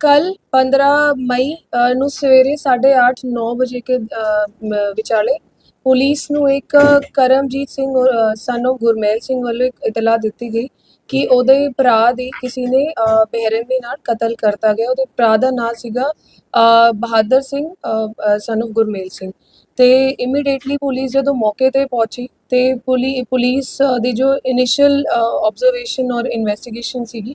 ਕੱਲ 15 ਮਈ ਨੂੰ ਸਵੇਰੇ 8:30 9 ਵਜੇ ਕੇ ਵਿਚਾਲੇ ਪੁਲਿਸ ਨੂੰ ਇੱਕ ਕਰਮਜੀਤ ਸਿੰਘ ਸਨ of ਗੁਰਮੇਲ ਸਿੰਘ ਵੱਲੋਂ ਇੱਕ ਇਤਲਾਹ ਦਿੱਤੀ ਗਈ ਕਿ ਉਹਦੇ ਭਰਾ ਦੀ ਕਿਸੇ ਨੇ ਅ, ਬੇਰਹਿਮੀ ਨਾਲ ਕਤਲ ਕਰਤਾ ਗਿਆ। ਉਹਦੇ ਭਰਾ ਦਾ ਨਾਮ ਸੀਗਾ ਬਹਾਦਰ ਸਿੰਘ ਸਨ of ਗੁਰਮੇਲ ਸਿੰਘ। ਤੇ ਇਮੀਡੀਏਟਲੀ ਪੁਲਿਸ ਜਦੋਂ ਮੌਕੇ ਤੇ ਪਹੁੰਚੀ ਤੇ ਪੁਲੀ ਪੁਲਿਸ ਦੀ ਜੋ ਇਨੀਸ਼ੀਅਲ ਆਬਜ਼ਰਵੇਸ਼ਨ ਔਰ ਇਨਵੈਸਟੀਗੇਸ਼ਨ ਸੀਗੀ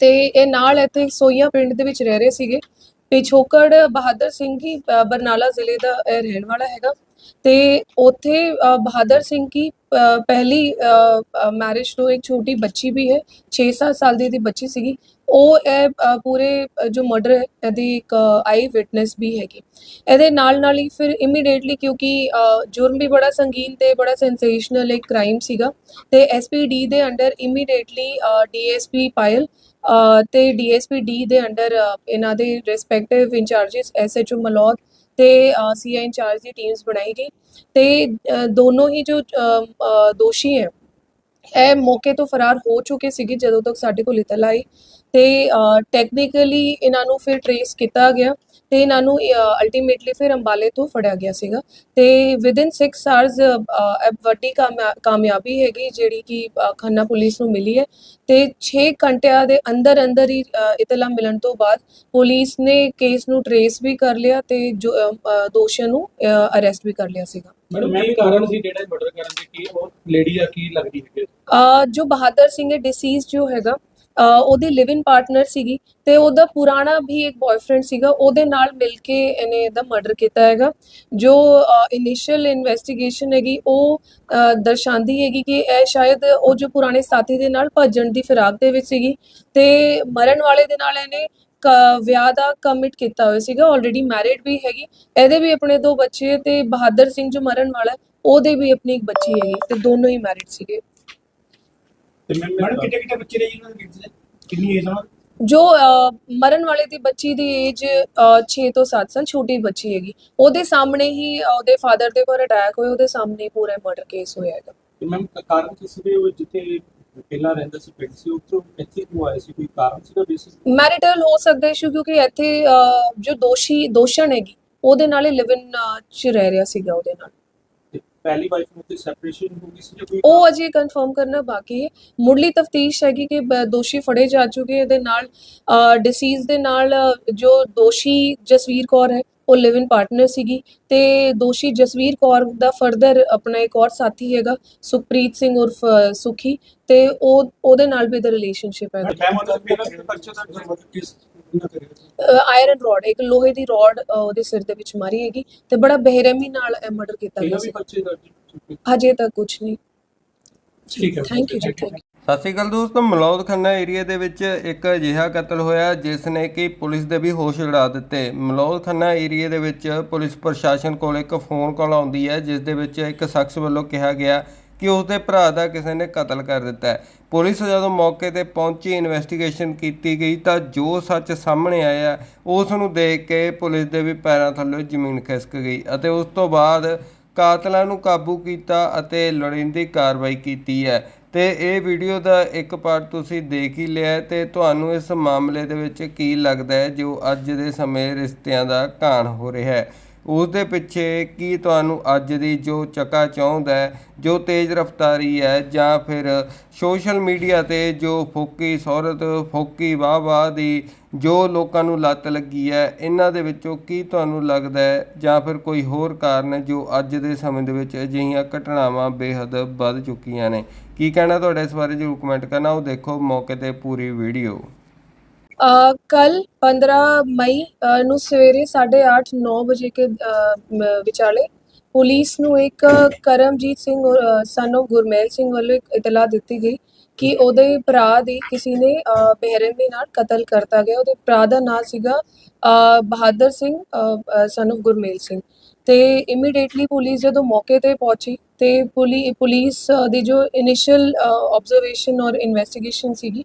ਤੇ ਇਹ ਨਾਲ ਇੱਥੇ ਸੋਈਆਂ ਪਿੰਡ ਦੇ ਵਿੱਚ ਰਹਿ ਰਹੇ ਸੀਗੇ। ਪਿਛੋਕੜ ਬਹਾਦਰ ਸਿੰਘ ਹੀ ਬਰਨਾਲਾ ਜ਼ਿਲ੍ਹੇ ਦਾ ਰਹਿਣ ਵਾਲਾ ਹੈਗਾ। ਤੇ ਉੱਥੇ ਬਹਾਦਰ ਸਿੰਘ ਕੀ ਅ, ਪਹਿਲੀ ਮੈਰਿਜ ਤੋਂ ਇੱਕ ਛੋਟੀ ਬੱਚੀ ਵੀ ਹੈ 6-7 ਸਾਲ ਦੀ ਇਹਦੀ ਬੱਚੀ ਸੀਗੀ। ਉਹ ਇਹ ਪੂਰੇ ਜੋ ਮਰਡਰ ਹੈ ਇਹਦੀ ਇੱਕ ਆਈ ਵਿਟਨੈਸ ਵੀ ਹੈਗੀ। ਇਹਦੇ ਨਾਲ ਨਾਲ ਹੀ ਫਿਰ ਇਮੀਡੀਏਟਲੀ ਕਿਉਂਕਿ ਜੁਰਮ ਵੀ ਬੜਾ ਸੰਗੀਨ ਤੇ ਬੜਾ ਸੈਂਸੇਸ਼ਨਲ ਇੱਕ ਕ੍ਰਾਈਮ ਸੀਗਾ। ਤੇ ਐਸਪੀਡੀ ਦੇ ਅੰਡਰ ਇਮੀਡੀਏਟਲੀ ਡੀਐਸਪੀ ਪਾਇਲ ਅ, ਤੇ ਡੀਐਸਪੀ ਡੀ ਦੇ ਅੰਡਰ ਇਹਨਾਂ ਦੇ ਰਿਸਪੈਕਟਿਵ ਇੰਚਾਰजेस ਐਸਐਚਓ ਮਲੌਦ ਤੇ ਸੀਆਈ ਇੰਚਾਰਜ ਦੀ ਟੀਮਸ ਬਣਾਈ ਗਈ। ਤੇ ਦੋਨੋਂ ਹੀ ਜੋ ਦੋਸ਼ੀ ਹੈ ਇਹ ਮੌਕੇ ਤੋਂ ਫਰਾਰ ਹੋ ਚੁੱਕੇ ਸੀਗੇ ਜਦੋਂ ਤੱਕ ਸਾਡੇ ਕੋਲ ਇਤਲਾ ਆਈ ਤੇ ਟੈਕਨੀਕਲੀ ਇਹਨਾਂ ਨੂੰ ਫਿਰ ਟਰੇਸ ਕੀਤਾ ਗਿਆ ਤੇ ਇਹਨਾਂ ਨੂੰ ਅਲਟੀਮੇਟਲੀ ਫਿਰ ਅੰਬਾਲੇ ਤੋਂ ਫੜਿਆ ਗਿਆ ਸੀਗਾ ਤੇ ਵਿਦਿਨ 6 ਆਵਰਸ ਵੱਡੀ ਕਾਮਯਾਬੀ ਹੈਗੀ ਜਿਹੜੀ ਕਿ ਖੰਨਾ ਪੁਲਿਸ ਨੂੰ ਮਿਲੀ ਹੈ ਤੇ 6 ਘੰਟਿਆਂ ਦੇ ਅੰਦਰ ਅੰਦਰ ਹੀ ਇਤਲਾ ਮਿਲਣ ਤੋਂ ਬਾਅਦ ਪੁਲਿਸ ਨੇ ਕੇਸ ਨੂੰ ਟਰੇਸ ਵੀ ਕਰ ਲਿਆ ਤੇ ਜੋ ਦੋਸ਼ੀਆਂ ਨੂੰ ਅਰੈਸਟ ਵੀ ਕਰ ਲਿਆ ਸੀਗਾ। ਮੈਡਮ, ਕੀ ਕਾਰਨ ਸੀ ਜਿਹੜਾ ਮਰਡਰ ਕਰਨ ਦੇ? ਕੀ ਉਹ ਲੇਡੀ ਆ, ਕੀ ਲੱਗਦੀ ਹੈ ਜੋ ਬਹਾਦਰ ਸਿੰਘ ਹੈ ਡਿਸੀਜ਼ ਜੋ ਹੈਗਾ ਉਹਦੀ ਲਿਵ ਇਨ ਪਾਰਟਨਰ ਸੀਗੀ ਤੇ ਉਹਦਾ ਪੁਰਾਣਾ ਵੀ ਇੱਕ ਬॉयਫ੍ਰੈਂਡ ਸੀਗਾ, ਉਹਦੇ ਨਾਲ ਮਿਲ ਕੇ ਇਹਨੇ ਇਹਦਾ ਮਰਡਰ ਕੀਤਾ ਹੈਗਾ। ਜੋ ਇਨੀਸ਼ੀਅਲ ਇਨਵੈਸਟੀਗੇਸ਼ਨ ਹੈਗੀ, ਉਹ ਦਰਸਾਉਂਦੀ ਹੈਗੀ ਕਿ ਇਹ ਸ਼ਾਇਦ ਉਹ ਜੋ ਪੁਰਾਣੇ ਸਾਥੀ ਦੇ ਨਾਲ ਭੱਜਣ ਦੀ ਫਿਰਾਕ ਦੇ ਵਿੱਚ ਸੀਗੀ ਤੇ ਮਰਨ ਵਾਲੇ ਦੇ ਨਾਲ ਇਹਨੇ ਕ- ਵਿਆਹ ਦਾ ਕਮਿਟ ਕੀਤਾ ਹੋਇਆ ਸੀਗਾ ਆਲਰੇਡੀ ਮੈਰਿਡ ਵੀ ਹੈਗੀ। ਇਹਦੇ ਵੀ ਆਪਣੇ ਦੋ ਬੱਚੇ ਹੈ ਤੇ ਬਹਾਦਰ ਸਿੰਘ ਜੋ ਮਰਨ ਵਾਲਾ, ਉਹਦੇ ਵੀ ਆਪਣੀ ਇੱਕ ਬੱਚੀ ਹੈਗੀ ਤੇ ਦੋਨੋਂ ਹੀ ਮੈਰਿਡ ਸੀਗੇ। ਤੇ ਮੈਡਮ ਕਿੱਥੇ ਕਿੱਥੇ ਬੱਚੇ ਨੇ ਜੀ ਉਹਨਾਂ ਦੇ kids ਦੇ? ਕਿੰਨੀ ਏਜ ਆ ਜੋ ਅ, ਮਰਨ ਵਾਲੇ ਦੀ ਬੱਚੀ ਦੀ ਏਜ 6 ਤੋਂ 7 ਸਾਲ ਛੋਟੀ ਬੱਚੀ ਹੈਗੀ। ਉਹਦੇ ਸਾਹਮਣੇ ਹੀ ਉਹਦੇ ਫਾਦਰ ਦੇ ਉੱਪਰ ਅਟੈਕ ਹੋਇਆ ਉਹਦੇ ਸਾਹਮਣੇ ਹੀ ਪੂਰਾ ਮਰਡਰ ਕੇਸ ਹੋਇਆ ਹੈਗਾ। ਤੇ ਮੈਮ ਕਾਰਨ ਕੀ ਸੀ ਉਹ ਜਿੱਥੇ ਪਹਿਲਾਂ ਰਹਿੰਦਾ ਸੀ ਪਿੰਡ ਸੀ ਉੱਥੋਂ ਇੱਥੇ ਕਿਉਂ ਆਏ ਸੀ। ਕੋਈ ਕਾਰਨ ਸੀਗਾ ਬੇਸਿਸ? ਮੈਰਿਟਲ ਹੋ ਸਕਦਾ ਇਸ਼ੂ ਕਿਉਂਕਿ ਇੱਥੇ ਜੋ ਦੋਸ਼ੀ ਦੋਸ਼ਣ ਹੈਗੀ ਉਹਦੇ ਨਾਲ ਹੀ ਲਿਵ ਇਨ ਚ ਰਹਿ ਰਿਹਾ ਸੀਗਾ ਉਹਦੇ ਨਾਲ। ਪਹਿਲੀ ਵਾਈਫ ਨੂੰ ਤੇ ਸੈਪਰੇਸ਼ਨ ਹੋ ਗਈ ਸੀ ਜਾਂ ਕੋਈ ਉਹ ਅਜੇ ਕਨਫਰਮ ਕਰਨਾ ਬਾਕੀ ਹੈ। ਮੁੱਢਲੀ ਤਫਤੀਸ਼ ਹੈਗੀ ਕਿ ਬ- ਦੋਸ਼ੀ ਫੜੇ ਜਾ ਚੁੱਕੇ ਇਹਦੇ ਨਾਲ ਡਿਸੀਜ਼ ਦੇ ਨਾਲ ਅ, ਜੋ ਦੋਸ਼ੀ ਜਸਵੀਰ ਕੌਰ ਹੈ ਉਹ ਲਿਵ ਇਨ ਪਾਰਟਨਰ ਸੀਗੀ ਤੇ ਦੋਸ਼ੀ ਜਸਵੀਰ ਕੌਰ ਦਾ ਫਰਦਰ ਆਪਣਾ ਇੱਕ ਹੋਰ ਸਾਥੀ ਹੈਗਾ ਸੁਖਪ੍ਰੀਤ ਸਿੰਘ ਉਰਫ ਅ, ਸੁਖੀ ਤੇ ਉਹ ਉਹਦੇ ਨਾਲ ਵੀ ਦਾ ਰਿਲੇਸ਼ਨਸ਼ਿਪ ਹੈਗਾ ਮੈਂ ਮਤਲਬ ਪਹਿਲਾਂ ਬੱਚੇ ਦਾ ਮਤਲਬ ਕਿਸ ਆਇਰਨ ਰੋਡ ਇੱਕ ਲੋਹੇ ਦੀ ਰੋਡ ਉਹਦੇ ਸਿਰ ਦੇ ਵਿੱਚ ਮਾਰੀ ਹੈਗੀ ਤੇ ਬੜਾ ਬੇਰਹਿਮੀ ਨਾਲ ਇਹ ਮਰਡਰ ਕੀਤਾ ਗਿਆ ਸੀ। ਹਜੇ ਤੱਕ ਕੁਝ ਨਹੀਂ। ਠੀਕ ਹੈ ਥੈਂਕ ਯੂ ਜੀ ਥੈਂਕ ਯੂ ਸਤਿ ਸ਼੍ਰੀ ਅਕਾਲ ਦੋਸਤੋ ਮਲੌਦ ਖੰਨਾ ਏਰੀਆ ਦੇ ਵਿੱਚ ਇੱਕ ਅਜਿਹਾ ਕਤਲ ਹੋਇਆ ਜਿਸ ਨੇ ਕਿ ਪੁਲਿਸ ਦੇ ਵੀ ਹੋਸ਼ ਉਡਾ ਦਿੱਤੇ। ਮਲੌਦ ਖੰਨਾ ਏਰੀਆ ਦੇ ਵਿੱਚ ਪੁਲਿਸ ਪ੍ਰਸ਼ਾਸਨ ਕੋਲ ਇੱਕ ਫੋਨ ਕਾਲ ਆਉਂਦੀ ਹੈ ਜਿਸ ਦੇ ਵਿੱਚ ਇੱਕ ਸ਼ਖਸ ਵੱਲੋਂ ਕਿਹਾ ਗਿਆ ਕਿ ਉਸ ਦੇ ਭਰਾ ਦਾ ਕਿਸੇ ਨੇ ਕਤਲ ਕਰ ਦਿੱਤਾ ਹੈ। ਪੁਲਿਸ ਜਦੋਂ ਮੌਕੇ ਤੇ ਪਹੁੰਚੀ ਇਨਵੈਸਟੀਗੇਸ਼ਨ ਕੀਤੀ ਗਈ ਤਾਂ ਜੋ ਸੱਚ ਸਾਹਮਣੇ ਆਇਆ, ਉਸ ਨੂੰ ਦੇਖ ਕੇ ਪੁਲਿਸ ਦੇ ਵੀ ਪੈਰਾਂ ਥੱਲੇ ਜ਼ਮੀਨ ਖਿਸਕ ਗਈ ਅਤੇ ਉਸ ਤੋਂ ਬਾਅਦ ਕਾਤਲਾਂ ਨੂੰ ਕਾਬੂ ਕੀਤਾ ਅਤੇ ਲੋੜੀਂਦੀ ਕਾਰਵਾਈ ਕੀਤੀ ਹੈ। ਤੇ ਇਹ ਵੀਡੀਓ ਦਾ ਇੱਕ ਪਾਰਟ ਤੁਸੀਂ ਦੇਖ ਹੀ ਲਿਆ ਹੈ ਤੇ ਤੁਹਾਨੂੰ ਇਸ ਮਾਮਲੇ ਦੇ ਵਿੱਚ ਕੀ ਲੱਗਦਾ ਹੈ, ਜੋ ਅੱਜ ਦੇ ਸਮੇਂ ਰਿਸ਼ਤਿਆਂ ਦਾ ਘਾਣ ਹੋ ਰਿਹਾ ਹੈ। ਉਸ ਦੇ ਪਿੱਛੇ ਕੀ ਤੁਹਾਨੂੰ ਅੱਜ ਦੀ ਜੋ ਚੱਕਾ ਚਾਹੁੰਦਾ ਹੈ, ਜੋ ਤੇਜ਼ ਰਫ਼ਤਾਰੀ ਹੈ ਜਾਂ ਫਿਰ ਸੋਸ਼ਲ ਮੀਡੀਆ ਤੇ ਜੋ ਫੋਕੀ ਸ਼ੌਹਰਤ ਫੋਕੀ ਵਾਹ ਵਾਹ ਦੀ ਜੋ ਲੋਕਾਂ ਨੂੰ ਲੱਤ ਲੱਗੀ ਹੈ, ਇਹਨਾਂ ਦੇ ਵਿੱਚੋਂ ਕੀ ਤੁਹਾਨੂੰ ਲੱਗਦਾ ਹੈ ਜਾਂ ਫਿਰ ਕੋਈ ਹੋਰ ਕਾਰਨ ਜੋ ਅੱਜ ਦੇ ਸਮੇਂ ਦੇ ਵਿੱਚ ਅਜਿਹੀਆਂ ਘਟਨਾਵਾਂ ਬੇਹੱਦ ਵੱਧ ਚੁੱਕੀਆਂ ਨੇ? ਕੀ ਕਹਿਣਾ ਤੁਹਾਡਾ ਇਸ ਬਾਰੇ ਜਰੂਰ ਕਮੈਂਟ ਕਰਨਾ, ਉਹ ਦੇਖੋ ਮੌਕੇ ਤੇ ਪੂਰੀ ਵੀਡੀਓ ਕੱਲ 15 ਮਈ ਨੂੰ ਸਵੇਰੇ 8:30 9 ਵਜੇ ਕੇ ਵਿਚਾਲੇ ਪੁਲਿਸ ਨੂੰ ਇੱਕ ਕਰਮਜੀਤ ਸਿੰਘ ਸਨ of ਗੁਰਮੇਲ ਸਿੰਘ ਵੱਲੋਂ ਇੱਕ ਇਤਲਾਹ ਦਿੱਤੀ ਗਈ ਕਿ ਉਹਦੇ ਭਰਾ ਦੀ ਕਿਸੇ ਨੇ ਅਹ, ਬੇਰਹਿਮੀ ਨਾਲ ਕਤਲ ਕਰਤਾ ਗਿਆ। ਉਹਦੇ ਭਰਾ ਦਾ ਨਾਂ ਸੀਗਾ ਬਹਾਦਰ ਸਿੰਘ ਸਨ of ਗੁਰਮੇਲ ਸਿੰਘ। ਤੇ ਇਮੀਡੀਏਟਲੀ ਪੁਲਿਸ ਜਦੋਂ ਮੌਕੇ ਤੇ ਪਹੁੰਚੀ ਤੇ ਪੁਲੀ ਪੁਲਿਸ ਦੀ ਜੋ ਇਨੀਸ਼ੀਅਲ ਆਬਜ਼ਰਵੇਸ਼ਨ ਔਰ ਇਨਵੈਸਟੀਗੇਸ਼ਨ ਸੀਗੀ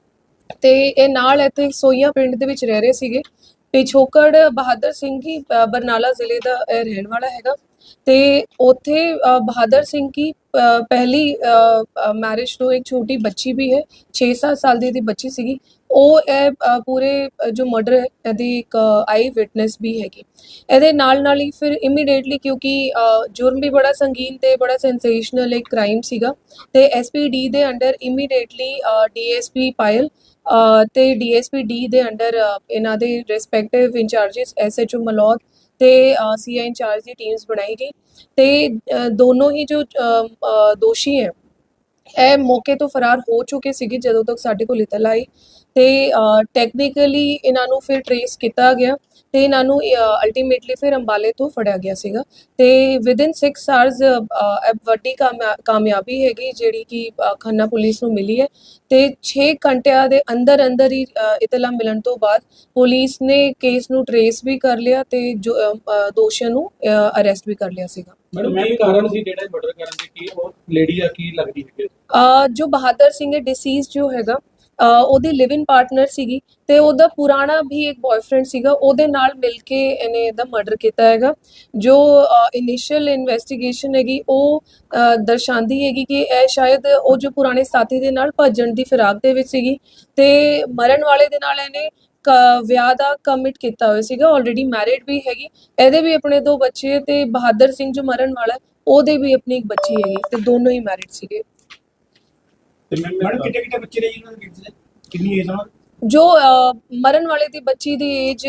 ਤੇ ਇਹ ਨਾਲ ਇੱਥੇ ਸੋਈਆਂ ਪਿੰਡ ਦੇ ਵਿੱਚ ਰਹਿ ਰਹੇ ਸੀਗੇ। ਪਿਛੋਕੜ ਬਹਾਦਰ ਸਿੰਘ ਹੀ ਬਰਨਾਲਾ ਜ਼ਿਲ੍ਹੇ ਦਾ ਰਹਿਣ ਵਾਲਾ ਹੈਗਾ। ਤੇ ਉੱਥੇ ਬਹਾਦਰ ਸਿੰਘ ਕੀ ਪਹਿਲੀ ਮੈਰਿਜ ਤੋਂ ਇੱਕ ਛੋਟੀ ਬੱਚੀ ਵੀ ਹੈ 6-7 ਸਾਲ ਦੀ ਇਹਦੀ ਬੱਚੀ ਸੀਗੀ। ਉਹ, ਇਹ ਪੂਰੇ ਜੋ ਮਰਡਰ ਹੈ, ਇਹਦੀ ਇੱਕ ਆਈ ਵਿਟਨੈਸ ਵੀ ਹੈਗੀ। ਇਹਦੇ ਨਾਲ ਨਾਲ ਹੀ ਫਿਰ ਇਮੀਡੀਏਟਲੀ ਕਿਉਂਕਿ ਜੁਰਮ ਵੀ ਬੜਾ ਸੰਗੀਨ ਤੇ ਬੜਾ ਸੈਂਸੇਸ਼ਨਲ ਇੱਕ ਕ੍ਰਾਈਮ ਸੀਗਾ। ਤੇ ਐਸਪੀਡੀ ਦੇ ਅੰਡਰ ਇਮੀਡੀਏਟਲੀ ਡੀਐਸਪੀ ਪਾਇਲ ਤੇ ਡੀਐਸਪੀ ਡੀ ਦੇ ਅੰਡਰ ਇਹਨਾਂ ਦੇ ਰਿਸਪੈਕਟਿਵ ਇੰਚਾਰजेस ਐਸਐਚਓ ਮਲੌਦ ਤੇ ਸੀਆਈ ਇੰਚਾਰਜ ਦੀ ਟੀਮਸ ਬਣਾਈ ਗਈ। ਤੇ ਦੋਨੋਂ ਹੀ ਜੋ ਦੋਸ਼ੀ ਹੈ, ਇਹ ਮੌਕੇ ਤੋਂ ਫਰਾਰ ਹੋ ਚੁੱਕੇ ਸੀਗੇ ਜਦੋਂ ਤੱਕ ਸਾਡੇ ਕੋਲ ਇਤਲਾ ਆਈ। ਤੇ ਟੈਕਨੀਕਲੀ ਇਹਨਾਂ ਨੂੰ ਫਿਰ ਟਰੇਸ ਕੀਤਾ ਗਿਆ। ਤੇ ਇਹਨਾਂ ਨੂੰ ਅਲਟੀਮੇਟਲੀ ਫਿਰ ਅੰਬਾਲੇ ਤੋਂ ਫੜਿਆ ਗਿਆ ਸੀਗਾ। ਤੇ ਵਿਦਿਨ 6 ਆਵਰਸ ਵੱਡੀ ਕਾਮਯਾ- ਕਾਮਯਾਬੀ ਹੈਗੀ ਜਿਹੜੀ ਕਿ ਖੰਨਾ ਪੁਲਿਸ ਨੂੰ ਮਿਲੀ ਹੈ। ਤੇ 6 ਘੰਟਿਆਂ ਦੇ ਅੰਦਰ ਅੰਦਰ ਹੀ ਇਤਲਾ ਮਿਲਣ ਤੋਂ ਬਾਅਦ ਪੁਲਿਸ ਨੇ ਕੇਸ ਨੂੰ ਟਰੇਸ ਵੀ ਕਰ ਲਿਆ ਤੇ ਜੋ ਦੋਸ਼ੀਆਂ ਨੂੰ ਅਰੈਸਟ ਵੀ ਕਰ ਲਿਆ ਸੀਗਾ। ਮੈਡਮ ਕੀ ਕਾਰਨ ਸੀ ਜਿਹੜਾ ਮਰਡਰ ਕਰਨ ਦੇ ਕੀ ਉਹ ਲੇਡੀ ਆ ਕੀ ਲੱਗਦੀ ਹੈ ਜੋ ਬਹਾਦਰ ਸਿੰਘ ਹੈ ਡਿਸੀਜ਼ ਜੋ ਹੈਗਾ ਉਹਦੀ ਲਿਵ ਇਨ ਪਾਰਟਨਰ ਸੀਗੀ ਤੇ ਉਹਦਾ ਪੁਰਾਣਾ ਵੀ ਇੱਕ ਬॉयਫ੍ਰੈਂਡ ਸੀਗਾ, ਉਹਦੇ ਨਾਲ ਮਿਲ ਕੇ ਇਹਨੇ ਇਹਦਾ ਮਰਡਰ ਕੀਤਾ ਹੈਗਾ। ਜੋ ਇਨੀਸ਼ੀਅਲ ਇਨਵੈਸਟੀਗੇਸ਼ਨ ਹੈਗੀ, ਉਹ ਦਰਸਾਉਂਦੀ ਹੈਗੀ ਕਿ ਇਹ ਸ਼ਾਇਦ ਉਹ ਜੋ ਪੁਰਾਣੇ ਸਾਥੀ ਦੇ ਨਾਲ ਭੱਜਣ ਦੀ ਫਿਰਾਕ ਦੇ ਵਿੱਚ ਸੀਗੀ ਤੇ ਮਰਨ ਵਾਲੇ ਦੇ ਨਾਲ ਇਹਨੇ ਕ- ਵਿਆਹ ਦਾ ਕਮਿਟ ਕੀਤਾ ਹੋਇਆ ਸੀਗਾ ਆਲਰੇਡੀ ਮੈਰਿਡ ਵੀ ਹੈਗੀ। ਇਹਦੇ ਵੀ ਆਪਣੇ ਦੋ ਬੱਚੇ ਹੈ ਤੇ ਬਹਾਦਰ ਸਿੰਘ ਜੋ ਮਰਨ ਵਾਲਾ, ਉਹਦੇ ਵੀ ਆਪਣੀ ਇੱਕ ਬੱਚੀ ਹੈਗੀ ਤੇ ਦੋਨੋਂ ਹੀ ਮੈਰਿਡ ਸੀਗੇ। ਤੇ ਮੈਂ ਮੈਡਮ ਕਿੰਨੇ ਕਿੰਨੇ ਬੱਚੇ ਨੇ ਜੀ ਉਹਨਾਂ ਦੇ ਕਿੰਨੇ ਕਿੰਨੀ ਏਜ ਉਹਨਾਂ ਦੀ? ਜੋ ਅ, ਮਰਨ ਵਾਲੇ ਦੀ ਬੱਚੀ ਦੀ ਏਜ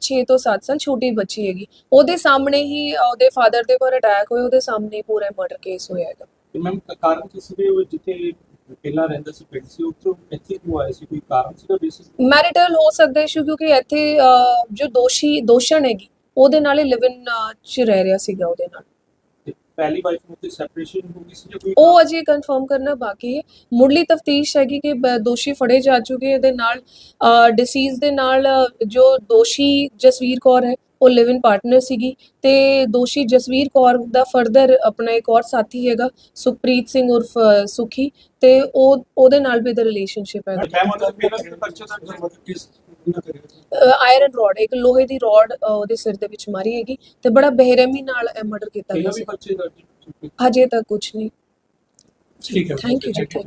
6 ਤੋਂ 7 ਸਾਲ ਛੋਟੀ ਬੱਚੀ ਹੈਗੀ। ਉਹਦੇ ਸਾਹਮਣੇ ਹੀ ਅ, ਉਹਦੇ ਫਾਦਰ ਦੇ ਕੋਲ ਅਟੈਕ ਹੋਇਆ ਉਹਦੇ ਸਾਹਮਣੇ ਹੀ ਪੂਰਾ ਮਰਡਰ ਕੇਸ ਹੋਇਆ ਹੈਗਾ। ਤੇ ਮੈਂ ਕਾਰਨ ਕੀ ਸੀ ਉਹ ਜਿੱਥੇ ਪਹਿਲਾਂ ਰਹਿੰਦਾ ਸੀ ਪਿੰਡ ਸੀ ਉੱਥੋਂ ਇੱਥੇ ਕਿਉਂ ਆਏ ਸੀ? ਕੋਈ ਕਾਰਨ ਸੀਗਾ ਬੇਸਿਸ ਮੈਰਿਟਲ ਹੋ ਸਕਦਾ ਇਸ਼ੂ ਕਿਉਂਕਿ ਇੱਥੇ ਅ, ਜੋ ਦੋਸ਼ੀ ਦੋਸ਼ਣ ਹੈਗੀ ਉਹਦੇ ਨਾਲ ਹੀ ਲਿਵ ਇਨ ਚ ਰਹਿ ਰਿਹਾ ਸੀਗਾ ਉਹਦੇ ਨਾਲ। ਪਹਿਲੀ ਵਾਈਫ ਨੂੰ ਤੇ ਸੈਪਰੇਸ਼ਨ ਹੋ ਗਈ ਸੀ ਜਾਂ ਕੋਈ ਉਹ ਅਜੇ ਕਨਫਰਮ ਕਰਨਾ ਬਾਕੀ ਹੈ। ਮੁੱਢਲੀ ਤਫਤੀਸ਼ ਹੈਗੀ ਕਿ ਬ- ਦੋਸ਼ੀ ਫੜੇ ਜਾ ਚੁੱਕੇ ਇਹਦੇ ਨਾਲ ਡਿਸੀਜ਼ ਦੇ ਨਾਲ ਅ, ਜੋ ਦੋਸ਼ੀ ਜਸਵੀਰ ਕੌਰ ਹੈ ਉਹ ਲਿਵ ਇਨ ਪਾਰਟਨਰ ਸੀਗੀ। ਤੇ ਦੋਸ਼ੀ ਜਸਵੀਰ ਕੌਰ ਦਾ ਫਰਦਰ ਆਪਣਾ ਇੱਕ ਹੋਰ ਸਾਥੀ ਹੈਗਾ ਸੁਖਪ੍ਰੀਤ ਸਿੰਘ ਉਰਫ ਅ, ਸੁਖੀ। ਤੇ ਉਹ ਉਹਦੇ ਨਾਲ ਵੀ ਦਾ ਰਿਲੇਸ਼ਨਸ਼ਿਪ ਹੈ। ਮੈਂ ਮਤਲਬ ਦੇ ਪਰਚੇ ਦਾ ਕਿਸ ਆਇਰਨ ਰੋਡ ਇੱਕ ਲੋਹੇ ਦੀ ਰੋਡ ਉਹਦੇ ਸਿਰ ਦੇ ਵਿੱਚ ਮਾਰੀ ਹੈਗੀ ਤੇ ਬੜਾ ਬੇਰਹਿਮੀ ਨਾਲ ਮਰਡਰ ਕੀਤਾ ਗਿਆ ਸੀ। ਹਜੇ ਤੱਕ ਕੁਝ ਨਹੀਂ। ਠੀਕ ਹੈ ਥੈਂਕ ਯੂ ਜੀ ਥੈਂਕ